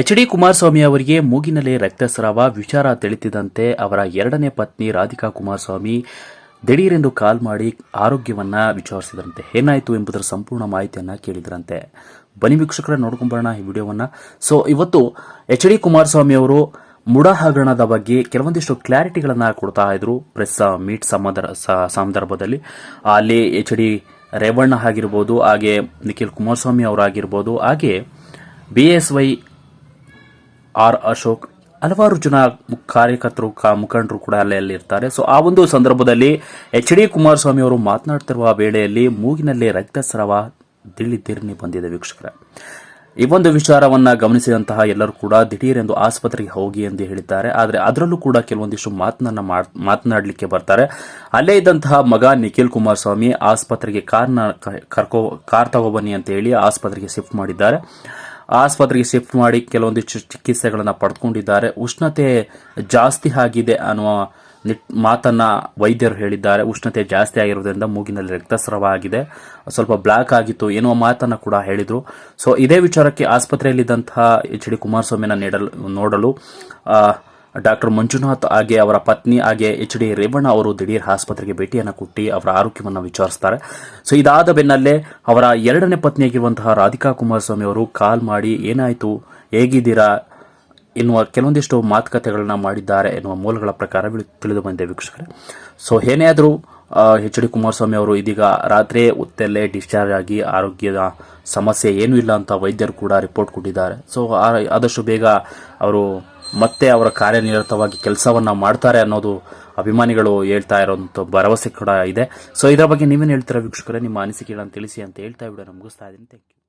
H D Kumaraswamy ಅವರಿಗೆ ಮೂಗಿನಲ್ಲಿ ರಕ್ತಸ್ರಾವ, ವಿಚಾರ ತಿಳಿತಿದಂತೆ ಅವರ ಎರಡನೇ ಪತ್ನಿ ರಾಧಿಕಾ ಕುಮಾರಸ್ವಾಮಿ ದಿಢೀರೆಂದು ಕಾಲ್ ಮಾಡಿ ಆರೋಗ್ಯವನ್ನ ವಿಚಾರಿಸಿದ್ರಂತೆ. ಏನಾಯಿತು ಎಂಬುದರ ಸಂಪೂರ್ಣ ಮಾಹಿತಿಯನ್ನ ಕೇಳಿದ್ರಂತೆ. ಬನಿ ವೀಕ್ಷಕರ, ನೋಡ್ಕೊಂಬರೋಣ ಈ ವಿಡಿಯೋವನ್ನ. ಸೊ ಇವತ್ತು ಎಚ್ ಡಿ ಕುಮಾರಸ್ವಾಮಿ ಅವರು ಮುಡ ಹಗರಣದ ಬಗ್ಗೆ ಕೆಲವೊಂದಿಷ್ಟು ಕ್ಲಾರಿಟಿಗಳನ್ನ ಕೊಡ್ತಾ ಇದ್ರು ಪ್ರೆಸ್ ಮೀಟ್ ಸಂದರ್ಭ ಸಂದರ್ಭದಲ್ಲಿ. ಅಲ್ಲಿ ಎಚ್ ಡಿ ರೇವಣ್ಣ ಆಗಿರ್ಬೋದು, ಹಾಗೆ ನಿಖಿಲ್ ಕುಮಾರಸ್ವಾಮಿ ಅವರಾಗಿರ್ಬೋದು, ಹಾಗೆ B S Y R Ashok ಹಲವಾರು ಜನ ಕಾರ್ಯಕರ್ತರು ಮುಖಂಡರು ಕೂಡ ಅಲ್ಲೇ ಇರ್ತಾರೆ. ಸೊ ಆ ಒಂದು ಸಂದರ್ಭದಲ್ಲಿ ಎಚ್ ಡಿ ಕುಮಾರಸ್ವಾಮಿ ಅವರು ಮಾತನಾಡ್ತಿರುವ ವೇಳೆಯಲ್ಲಿ ಮೂಗಿನಲ್ಲಿ ರಕ್ತಸ್ರಾವ ದಿಳಿದಿರ್ನಿ ಬಂದಿದೆ ವೀಕ್ಷಕರ. ಈ ಒಂದು ವಿಚಾರವನ್ನ ಗಮನಿಸಿದಂತಹ ಎಲ್ಲರೂ ಕೂಡ ದಿಢೀರೆಂದು ಆಸ್ಪತ್ರೆಗೆ ಹೋಗಿ ಎಂದು ಹೇಳಿದ್ದಾರೆ. ಆದರೆ ಅದರಲ್ಲೂ ಕೂಡ ಕೆಲವೊಂದಿಷ್ಟು ಮಾತನ್ನ ಮಾತನಾಡಲಿಕ್ಕೆ ಬರ್ತಾರೆ. ಅಲ್ಲೇ ಇದ್ದಂತಹ ಮಗ ನಿಖಿಲ್ ಕುಮಾರಸ್ವಾಮಿ ಆಸ್ಪತ್ರೆಗೆ ಕಾರ್ನ ಕರ್ಕೋ ಕಾರ್ ತಗೊಬನ್ನಿ ಅಂತ ಹೇಳಿ ಆಸ್ಪತ್ರೆಗೆ ಶಿಫ್ಟ್ ಮಾಡಿದ್ದಾರೆ. ಆಸ್ಪತ್ರೆಗೆ ಶಿಫ್ಟ್ ಮಾಡಿ ಕೆಲವೊಂದಿಷ್ಟು ಚಿಕಿತ್ಸೆಗಳನ್ನು ಪಡ್ಕೊಂಡಿದ್ದಾರೆ. ಉಷ್ಣತೆ ಜಾಸ್ತಿ ಆಗಿದೆ ಅನ್ನುವ ಮಾತನ್ನ ವೈದ್ಯರು ಹೇಳಿದ್ದಾರೆ. ಉಷ್ಣತೆ ಜಾಸ್ತಿ ಆಗಿರೋದ್ರಿಂದ ಮೂಗಿನಲ್ಲಿ ರಕ್ತಸ್ರಾವ ಆಗಿದೆ ಸ್ವಲ್ಪ ಬ್ಲಾಕ್ ಆಗಿತ್ತು ಎನ್ನುವ ಮಾತನ್ನ ಕೂಡ ಹೇಳಿದರು. ಸೊ, ಇದೇ ವಿಚಾರಕ್ಕೆ ಆಸ್ಪತ್ರೆಯಲ್ಲಿದ್ದಂತಹ ಎಚ್ ಡಿ ಕುಮಾರಸ್ವಾಮಿನ ನೀಡಲು, ನೋಡಲು ಡಾಕ್ಟರ್ ಮಂಜುನಾಥ್ ಹಾಗೆ ಅವರ ಪತ್ನಿ ಹಾಗೆ ಎಚ್ ಡಿ ರೇವಣ್ಣ ಅವರು ದಿಢೀರ್ ಆಸ್ಪತ್ರೆಗೆ ಭೇಟಿಯನ್ನು ಕೊಟ್ಟು ಅವರ ಆರೋಗ್ಯವನ್ನು ವಿಚಾರಿಸ್ತಾರೆ. ಸೊ ಇದಾದ ಬೆನ್ನಲ್ಲೇ ಅವರ ಎರಡನೇ ಪತ್ನಿಯಾಗಿರುವಂತಹ ರಾಧಿಕಾ ಕುಮಾರಸ್ವಾಮಿ ಅವರು ಕಾಲ್ ಮಾಡಿ, ಏನಾಯಿತು? ಹೇಗಿದ್ದೀರಾ? ಎನ್ನುವ ಕೆಲವೊಂದಿಷ್ಟು ಮಾತುಕತೆಗಳನ್ನ ಮಾಡಿದ್ದಾರೆ ಎನ್ನುವ ಮೂಲಗಳ ಪ್ರಕಾರ ತಿಳಿದು ಬಂದಿದೆ ವೀಕ್ಷಕರೇ. ಸೊ ಏನೇ ಆದರೂ ಎಚ್ ಡಿ ಕುಮಾರಸ್ವಾಮಿ ಅವರು ಇದೀಗ ರಾತ್ರಿ ಹೊತ್ತಲ್ಲೇ ಡಿಸ್ಚಾರ್ಜ್ ಆಗಿ ಆರೋಗ್ಯದ ಸಮಸ್ಯೆ ಏನೂ ಇಲ್ಲ ಅಂತ ವೈದ್ಯರು ಕೂಡ ರಿಪೋರ್ಟ್ ಕೊಟ್ಟಿದ್ದಾರೆ. ಸೊ ಆದಷ್ಟು ಬೇಗ ಅವರು ಮತ್ತೆ ಅವರ ಕಾರ್ಯನಿರತವಾಗಿ ಕೆಲಸವನ್ನ ಮಾಡ್ತಾರೆ ಅನ್ನೋದು ಅಭಿಮಾನಿಗಳು ಹೇಳ್ತಾ ಇರೋಂಥ ಭರವಸೆ ಕೂಡ ಇದೆ. ಸೊ ಇದರ ಬಗ್ಗೆ ನೀವೇನು ಹೇಳ್ತೀರಾ ವೀಕ್ಷಕರೇ? ನಿಮ್ಮ ಅನಿಸಿಕೆಗಳನ್ನು ತಿಳಿಸಿ ಅಂತ ಹೇಳ್ತಾ ವಿಡಿಯೋನ ಮುಗಿಸ್ತಾ ಇದ್ದೀನಿ. Thank you